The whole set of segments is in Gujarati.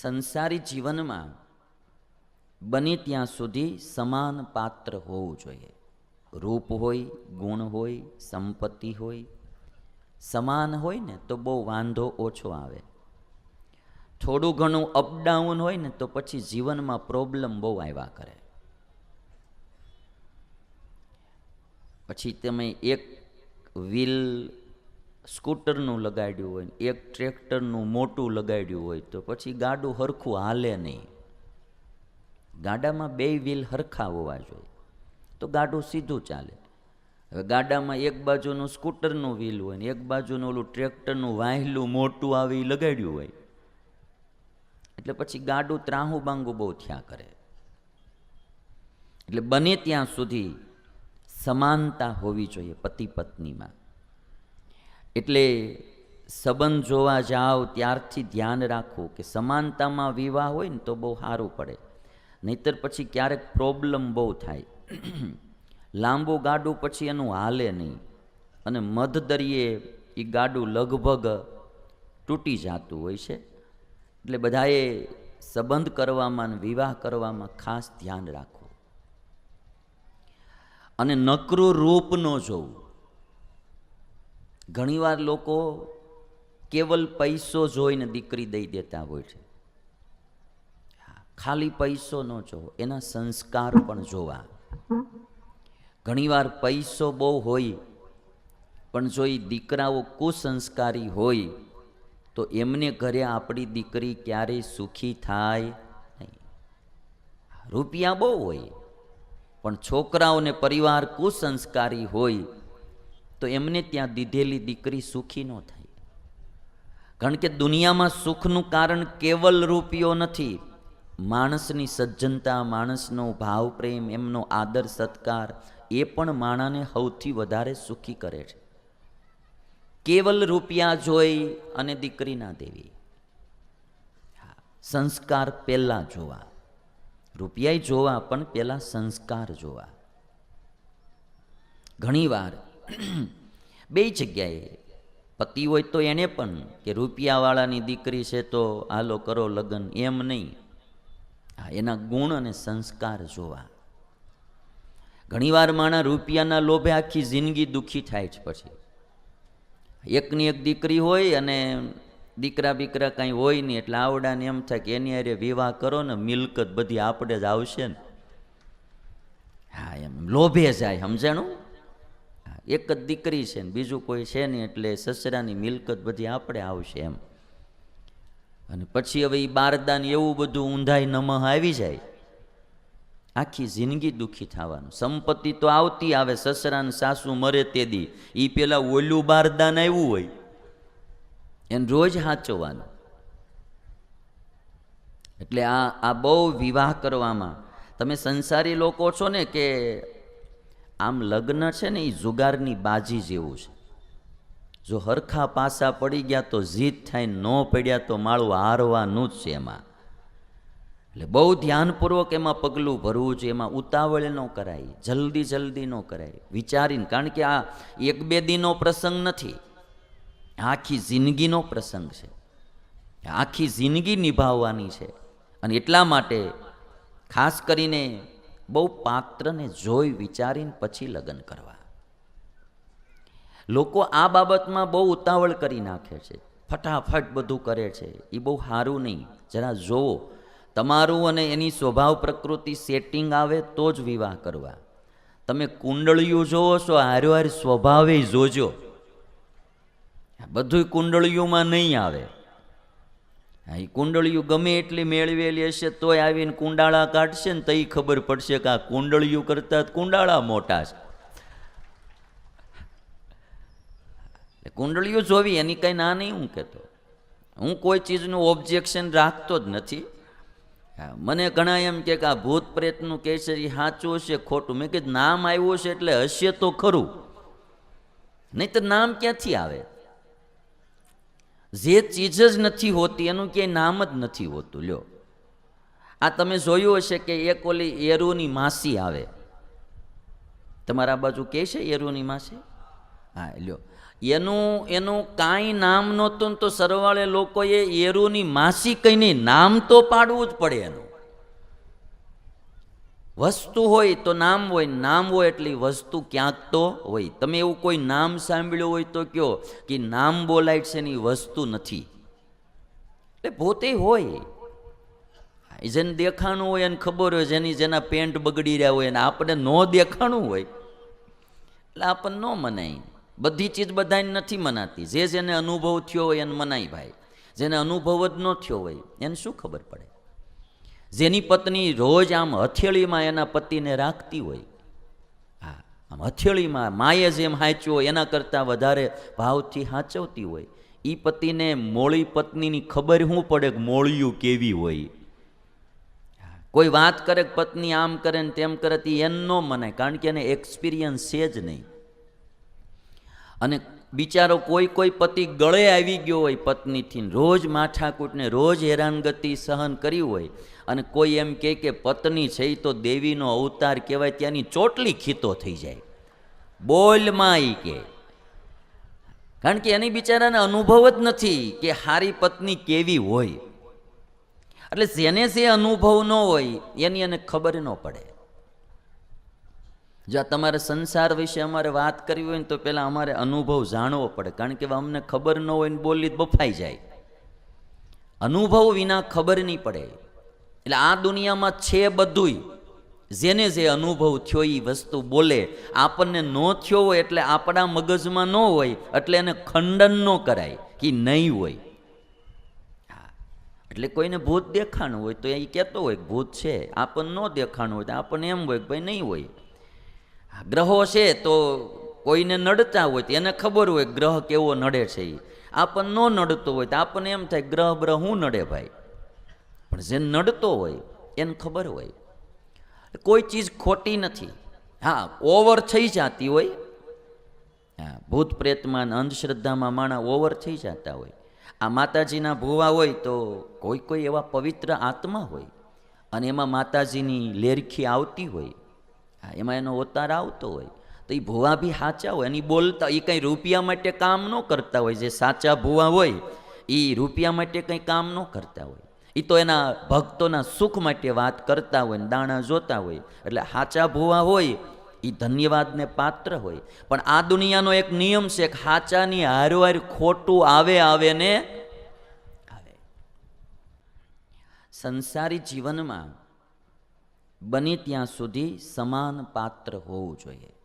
સંસારી જીવનમાં બને ત્યાં સુધી સમાન પાત્ર હોવું જોઈએ. રૂપ હોય, ગુણ હોય, સંપત્તિ હોય, સમાન હોય ને તો બહુ વાંધો ઓછો આવે. થોડું ઘણું અપડાઉન હોય ને તો પછી જીવનમાં પ્રોબ્લેમ બહુ આવ્યા કરે. પછી તમે એક વ્હીલ સ્કૂટરનું લગાડ્યું હોય એક ટ્રેક્ટરનું મોટું લગાડ્યું હોય તો પછી ગાડું હરખું હાલે નહીં. ગાડામાં બે વ્હીલ હરખા હોવા જોઈએ. તો ગાડું સીધું ચાલે. હવે ગાડામાં એક બાજુનું સ્કૂટરનું વ્હીલ હોય ને, એક બાજુનું ઓલું ટ્રેક્ટરનું વાહેલું મોટું આવી લગાડ્યું હોય. એટલે પછી ગાડું ત્રાહું બાંગું બહુ થયા કરે. એટલે બને ત્યાં સુધી સમાનતા હોવી જોઈએ પતિ પત્નીમાં. એટલે સંબંધ જોવા જાઓ, ત્યારથી ધ્યાન રાખવું કે સમાનતામાં વિવાહ હોય ને તો બહુ સારું પડે. નહીતર પછી ક્યારેક પ્રોબ્લેમ બહુ થાય. લાંબુ ગાડું પછી એનું હાલે નહીં. અને મધ દરિયે એ ગાડું લગભગ તૂટી જતું હોય છે. એટલે બધાએ સંબંધ કરવામાં અને વિવાહ કરવામાં ખાસ ધ્યાન રાખવું અને નકરું રૂપ ન જોવું. ઘણીવાર લોકો કેવલ પૈસો જોઈને દીકરી દઈ દેતા હોય છે. ખાલી પૈસો ન જોવો, એના સંસ્કાર પણ જોવા. ઘણીવાર પૈસો બહુ હોય, પણ જો એ દીકરાઓ કુસંસ્કારી હોય, તો એમને ઘરે આપણી દીકરી ક્યારેય સુખી થાય નહીં. રૂપિયા બહુ હોય, પણ છોકરાઓને પરિવાર કુસંસ્કારી હોય તો એમને ત્યાં દીધેલી દીકરી સુખી ન થાય. કારણ કે દુનિયામાં સુખનું કારણ કેવલ રૂપિયો નથી, માણસની સજ્જનતા, માણસનો ભાવ પ્રેમ, એમનો આદર, સત્કાર, એ પણ માણાને સૌથી વધારે સુખી કરે છે. કેવલ રૂપિયા જોઈ અને દીકરી ના દેવી. સંસ્કાર પહેલાં જોવા. રૂપિયા જોવા, પણ પહેલાં સંસ્કાર જોવા. ઘણીવાર બે જગ્યાએ. પતિ હોય તો એને પણ કે રૂપિયાવાળાની દીકરી છે તો હાલો કરો લગ્ન, એમ નહીં. હા, એના ગુણ અને સંસ્કાર જોવા. ઘણીવાર માણા રૂપિયાના લોભે આખી જિંદગી દુઃખી થાય છે પછી. એકની એક દીકરી હોય અને દીકરા બીકરા કાંઈ હોય નહીં, એટલે આવડાને એમ થાય કે એની હારે વિવાહ કરો ને, મિલકત બધી આપણે જ આવશે ને. હા, એમ. લોભે જાય, સમજાણું? એક જ દીકરી છે ને બીજું કોઈ છે નહીં એટલે સસરાની મિલકત બધી આપણે આવશે એમ. અને પછી હવે એ બારદાન એવું બધું ઊંધાઈ નમઃ આવી જાય. આખી જિંદગી દુઃખી થવાનું. સંપત્તિ તો આવતી આવે, સસરાને સાસુ મરે તે દી. એ પેલા ઓલું બારદાન આવ્યું હોય, એને રોજ હાચવવાનું. એટલે આ આ બહુ વિવાહ કરવામાં. તમે સંસારી લોકો છો ને કે આમ લગ્ન છે ને એ જુગારની બાજી જેવું છે. જો હરખા પાસા પડી ગયા તો જીત થાય, ન પડ્યા તો માળું હારવાનું જ છે એમાં. એટલે બહુ ધ્યાનપૂર્વક એમાં પગલું ભરવું છે એમાં ઉતાવળ ન કરાય, જલ્દી જલ્દી ન કરાય. વિચારીને, કારણ કે આ એક બે દીનો પ્રસંગ નથી, આખી જિંદગીનો પ્રસંગ છે. આખી જિંદગી નિભાવવાની છે. અને એટલા માટે ખાસ કરીને બહુ પાત્રને જોઈ વિચારીને પછી લગ્ન કરવા. લોકો આ બાબતમાં બહુ ઉતાવળ કરી નાખે છે. ફટાફટ બધું કરે છે. એ બહુ સારું નહીં. જરા જોવો. તમારું અને એની સ્વભાવ પ્રકૃતિ સેટિંગ આવે તો જ વિવાહ કરવા. તમે કુંડળિયું જોવો છો, હારો હાર સ્વભાવે જોજો. બધું કુંડળીઓમાં નહીં આવે. હા એ કુંડળિયું ગમે એટલી મેળવેલી હશે તોય આવીને કુંડાળા કાઢશે ને તઈ ખબર પડશે કે આ કુંડળિયું કરતાં કુંડાળા મોટા છે. કુંડળીઓ જોવી, એની કંઈ ના નહીં હું કહેતો હું કોઈ ચીજનું ઓબ્જેક્શન રાખતો જ નથી. મને ઘણા એમ કે આ ભૂત પ્રેતનું કહે છે એ સાચું હશે, ખોટું? મેં કીધું, નામ આવ્યું છે એટલે હશે તો ખરું. નહીં તો નામ ક્યાંથી આવે? જે ચીજ જ નથી હોતી, એનું ક્યાંય નામ જ નથી હોતું. લ્યો. આ તમે જોયું હશે કે એક ઓલી એરુની માસી આવે. તમારા બાજુ કહે છે એરુની માસી? હા, લ્યો. એનું એનું કાંઈ નામ નહોતું તો સરવાળે લોકોએ એરુની માસી કહીને નામ તો પાડવું જ પડે એનું. વસ્તુ હોય તો નામ હોય નામ હોય એટલી વસ્તુ ક્યાંક તો હોય. તમે એવું કોઈ નામ સાંભળ્યું હોય તો કયો કે નામ બોલાય છે એની વસ્તુ નથી. એટલે પોતે હોય. જેને દેખાણું હોય એને ખબર હોય, જેની જેના પેન્ટ બગડી રહ્યા હોય અને આપણે ન દેખાણું હોય. એટલે આપણને ન મનાય. બધી ચીજ બધાને નથી મનાતી. જે જેને અનુભવ થયો હોય એને મનાય ભાઈ. જેને અનુભવ જ ન થયો હોય, એને શું ખબર પડે? જેની પત્ની રોજ આમ હથેળીમાં એના પતિને રાખતી હોય. હા આમ હથેળીમાં માએ જેમ હાંચ્યો એના કરતાં વધારે ભાવથી હાંચવતી હોય. એ પતિને મોળી પત્નીની ખબર શું પડે કે મોળિયું કેવી હોય. કોઈ વાત કરે કે પત્ની આમ કરે ને તેમ કરે, તે એમ ન મનાય કારણ કે એને એક્સપિરિયન્સ છે જ નહીં. અને બિચારો કોઈ કોઈ પતિ ગળે આવી ગયો હોય પત્નીથી, રોજ માથાકૂટને રોજ હેરાનગતિ સહન કરી હોય અને કોઈ એમ કહે કે પત્ની છે તો દેવીનો અવતાર કહેવાય, ત્યાંની ચોટલી ખીતો થઈ જાય. બોલમાં એ કે. કારણ કે એની બિચારાને અનુભવ જ નથી કે હારી પત્ની કેવી હોય. એટલે જેને જે અનુભવ ન હોય, એની એને ખબર ન પડે. જો તમારે સંસાર વિશે અમારે વાત કરવી હોય ને તો પહેલાં અમારે અનુભવ જાણવો પડે. કારણ કે અમને ખબર ન હોય ને બોલી બફાઈ જાય. અનુભવ વિના ખબર નહીં પડે. એટલે આ દુનિયામાં છે બધુંય. જેને જે અનુભવ થયો એ વસ્તુ બોલે. આપણને ન થયો હોય એટલે આપણા મગજમાં ન હોય એટલે એને ખંડન ન કરાય કે નહીં હોય. એટલે કોઈને ભૂત દેખાણું હોય તો એ કહેતો હોય ભૂત છે. આપણને ન દેખાણું હોય તો આપણને એમ હોય કે ભાઈ નહીં હોય. ગ્રહો છે તો કોઈને નડતા હોય તો એને ખબર હોય ગ્રહ કેવો નડે છે એ આપણને ન નડતો હોય તો આપણને એમ થાય ગ્રહ બ્રહ શું નડે ભાઈ? પણ જે નડતો હોય એને ખબર હોય. કોઈ ચીજ ખોટી નથી. હા, ઓવર થઈ જતી હોય. હા, ભૂત પ્રેતમાં અંધશ્રદ્ધામાં માણા ઓવર થઈ જતા હોય. આ માતાજીના ભૂવા હોય તો કોઈ કોઈ એવા પવિત્ર આત્મા હોય અને એમાં માતાજીની લેરખી આવતી હોય. હા એમાં એનો અવતાર આવતો હોય. તો એ ભૂવા બી સાચા હોય અને બોલતા એ કંઈ રૂપિયા માટે કામ ન કરતા હોય. જે સાચા ભૂવા હોય એ રૂપિયા માટે કંઈ કામ ન કરતા હોય. એ તો એના ભક્તોના સુખ માટે વાત કરતા હોય ને દાણા જોતા હોય. એટલે સાચા ભૂવા હોય એ ધન્યવાદને પાત્ર હોય. પણ આ દુનિયાનો એક નિયમ છે કે સાચાની હારવાર ખોટું આવે આવે ને આવે. સંસારી જીવનમાં બને ત્યાં સુધી સમાન પાત્ર હોવું જોઈએ.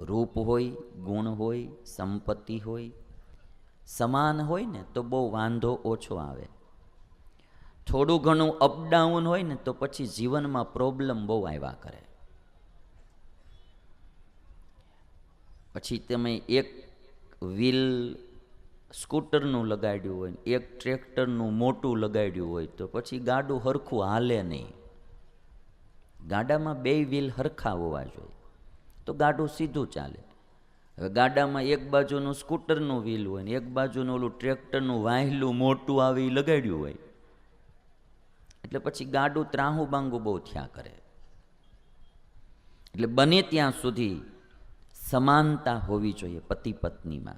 રૂપ હોય, ગુણ હોય, સંપત્તિ હોય, સમાન હોય ને તો બહુ વાંધો ઓછો આવે. થોડું ઘણું અપડાઉન હોય ને તો પછી જીવનમાં પ્રોબ્લેમ બહુ આવ્યા કરે. પછી તમે એક વ્હીલ સ્કૂટરનું લગાડ્યું હોય, એક ટ્રેક્ટરનું મોટું લગાડ્યું હોય તો પછી ગાડું હરખું હાલે નહીં. ગાડામાં બે વ્હીલ હરખા હોવા જોઈએ. તો ગાડું સીધું ચાલે. હવે ગાડામાં એક બાજુનું સ્કૂટરનું વ્હીલ હોય ને એક બાજુનું ઓલું ટ્રેક્ટરનું વાહેલું મોટું આવે લગાડ્યું હોય. એટલે પછી ગાડું ત્રાહું બાંગું બહુ થયા કરે. એટલે બને ત્યાં સુધી સમાનતા હોવી જોઈએ પતિ પત્નીમાં.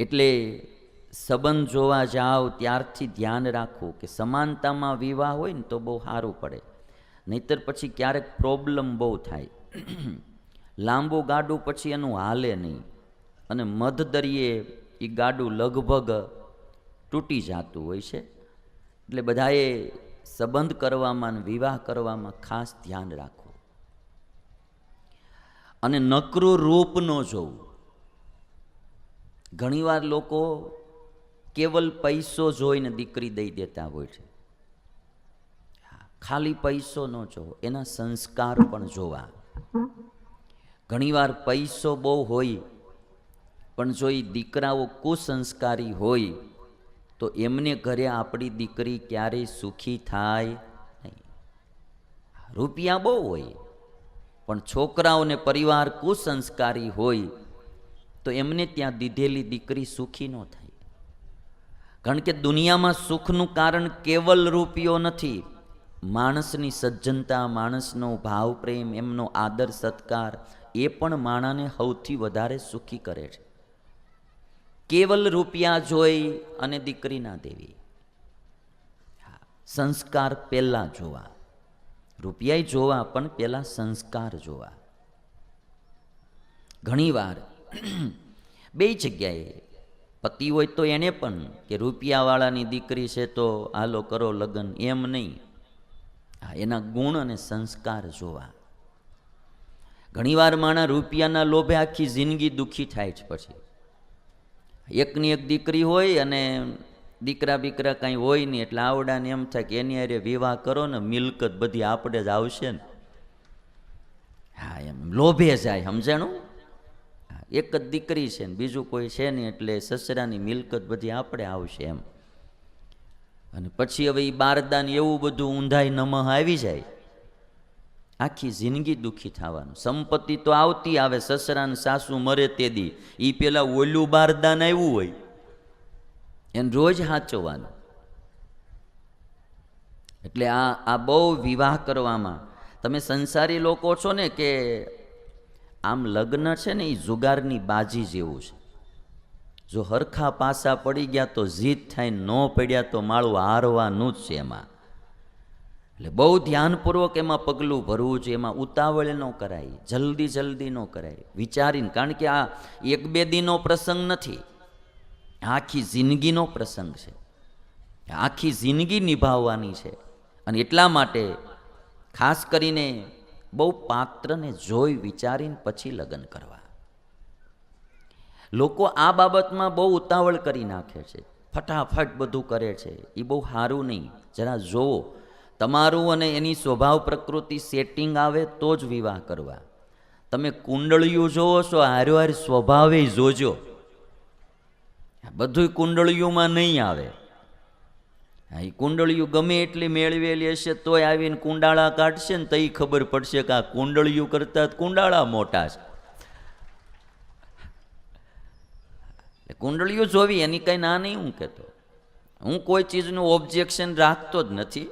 એટલે સંબંધ જોવા જાઓ ત્યારથી ધ્યાન રાખવું કે સમાનતામાં વિવાહ હોય ને તો બહુ સારું પડે. નહીતર પછી ક્યારેક પ્રોબ્લેમ બહુ થાય. લાંબુ ગાડું પછી એનું હાલે નહીં અને મધ દરિયે એ ગાડું લગભગ તૂટી જતું હોય છે. એટલે બધાએ સંબંધ કરવામાં અને વિવાહ કરવામાં ખાસ ધ્યાન રાખવું. અને નકરું રૂપ ન જોવું. ઘણીવાર લોકો કેવલ પૈસો જોઈને દીકરી દઈ દેતા હોય છે. ખાલી પૈસો ન જોવો, એના સંસ્કાર પણ જોવા. ઘણીવાર પૈસો બહુ હોય, પણ જો એ દીકરાઓ કુસંસ્કારી હોય, તો એમને ઘરે આપણી દીકરી ક્યારેય સુખી થાય નહીં. રૂપિયા બહુ હોય, પણ છોકરાઓને પરિવાર કુસંસ્કારી હોય, તો એમને ત્યાં દીધેલી દીકરી સુખી ન થાય. કારણ કે દુનિયામાં સુખનું કારણ કેવલ રૂપિયો નથી માણસની સજ્જનતા, માણસનો ભાવ પ્રેમ, એમનો આદર, સત્કાર, એ પણ માણાને સૌથી વધારે સુખી કરે છે. કેવલ રૂપિયા જોઈ અને દીકરી ના દેવી. સંસ્કાર પહેલાં જોવા. રૂપિયા જોવા, પણ પહેલાં સંસ્કાર જોવા. ઘણીવાર બે જગ્યાએ પતિ હોય તો એને પણ કે રૂપિયાવાળાની દીકરી છે તો હાલો કરો લગ્ન, એમ નહીં. એના ગુણ અને સંસ્કાર જોવા. ઘણીવાર માણા રૂપિયાના લોભે આખી જિંદગી દુઃખી થાય છે પછી. એકની એક દીકરી હોય અને દીકરા બીકરા કાંઈ હોય નહીં એટલે આવડાને એમ થાય કે એની અરે વિવાહ કરો ને મિલકત બધી આપણે જ આવશે ને. હા એમ લોભે જાય સમજાણું હા, એક જ દીકરી છે ને બીજું કોઈ છે નહીં એટલે સસરાની મિલકત બધી આપણે આવશે એમ. અને પછી હવે એ બારદાન એવું બધું ઊંધાઈ નમઃ આવી જાય. આખી જિંદગી દુઃખી થવાનું. સંપત્તિ તો આવતી આવે, સસરા ને સાસુ મરે તે દી. એ પેલા ઓલું બારદાન આવ્યું હોય. એને રોજ હાચવવાનું. એટલે આ આ બહુ વિવાહ કરવામાં. તમે સંસારી લોકો છો ને કે આમ લગ્ન છે ને એ જુગારની બાજી જેવું છે. જો હરખા પાસા પડી ગયા તો જીત થાય, ન પડ્યા તો માળું હારવાનું જ છે એમાં. એટલે બહુ ધ્યાનપૂર્વક એમાં પગલું ભરવું છે, એમાં ઉતાવળ ન કરાય, જલ્દી જલ્દી ન કરાય. વિચારીને, કારણ કે આ એક બે દીનો પ્રસંગ નથી, આખી જિંદગીનો પ્રસંગ છે. આખી જિંદગી નિભાવવાની છે. અને એટલા માટે ખાસ કરીને બહુ પાત્રને જોઈ, વિચારીને પછી લગ્ન કરવા. લોકો આ બાબતમાં બહુ ઉતાવળ કરી નાખે છે. ફટાફટ બધું કરે છે. એ બહુ સારું નહીં. જરા જોવો. તમારું અને એની સ્વભાવ પ્રકૃતિ સેટિંગ આવે તો જ વિવાહ કરવા. તમે કુંડળિયું જોવો છો, હારો હાર સ્વભાવે જોજો. બધું કુંડળીઓમાં નહીં આવે. હા એ કુંડળિયું ગમે એટલી મેળવેલી હશે તોય આવીને કુંડાળા કાઢશે ને તો એ ખબર પડશે કે આ કુંડળિયું કરતાં કુંડાળા મોટા છે. કુંડળીઓ જોવી, એની કંઈ ના નહીં હું કહેતો. હું કોઈ ચીજનું ઓબ્જેક્શન રાખતો જ નથી.